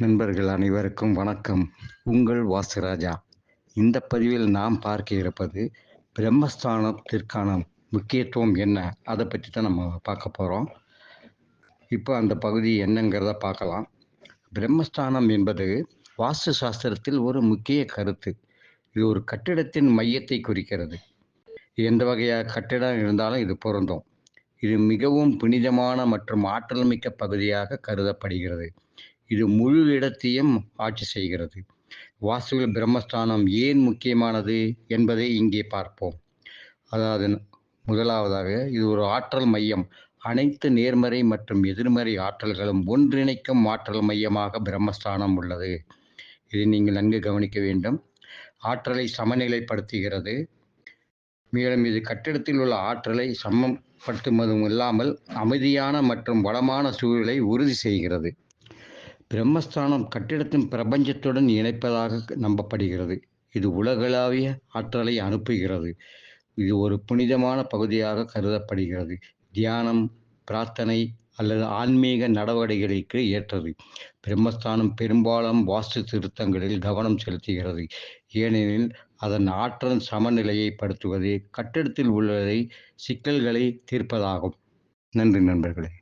நண்பர்கள் அனைவருக்கும் வணக்கம். உங்கள் வாசுராஜா. இந்த பதிவில் நாம் பார்க்க இருப்பது பிரம்மஸ்தானத்திற்கான முக்கியத்துவம் என்ன? அதை பற்றி தான் நம்ம பார்க்க போகிறோம் இப்போ அந்த பகுதி என்னங்கிறத பார்க்கலாம். பிரம்மஸ்தானம் என்பது வாஸ்து சாஸ்திரத்தில் ஒரு முக்கிய கருத்து. இது ஒரு கட்டிடத்தின் மையத்தை குறிக்கிறது. எந்த வகையாக கட்டிடம் இருந்தாலும் இது பொருந்தும். இது மிகவும் புனிதமான மற்றும் ஆற்றல் மிக்க பகுதியாக கருதப்படுகிறது. இது முழு இடத்தையும் ஆட்சி செய்கிறது. வாஸ்துவில் பிரம்மஸ்தானம் ஏன் முக்கியமானது என்பதை இங்கே பார்ப்போம். அதாவது முதலாவதாக இது ஒரு ஆற்றல் மையம். அனைத்து நேர்மறை மற்றும் எதிர்மறை ஆற்றல்களும் ஒன்றிணைக்கும் ஆற்றல் மையமாக பிரம்மஸ்தானம் உள்ளது. இதை நீங்கள் நன்கு கவனிக்க வேண்டும். ஆற்றலை சமநிலைப்படுத்துகிறது. மேலும் இது கட்டிடத்தில் உள்ள ஆற்றலை சமப்படுத்துவதும் இல்லாமல் அமைதியான மற்றும் வளமான சூழலை உறுதி செய்கிறது. பிரம்மஸ்தானம் கட்டிடத்தின் பிரபஞ்சத்துடன் இணைப்பதாக நம்பப்படுகிறது. இது உலகளாவிய ஆற்றலை அனுப்புகிறது. இது ஒரு புனிதமான பகுதியாக கருதப்படுகிறது. தியானம் பிரார்த்தனை அல்லது ஆன்மீக நடவடிக்கைகளுக்கு ஏற்றது. பிரம்மஸ்தானம் பெரும்பாலும் வாஸ்து திருத்தங்களில் கவனம் செலுத்துகிறது. ஏனெனில் அதன் ஆற்றல் சமநிலையை படுத்துவது கட்டிடத்தில் உள்ளதை சிக்கல்களை தீர்ப்பதாகும். நன்றி நண்பர்களே.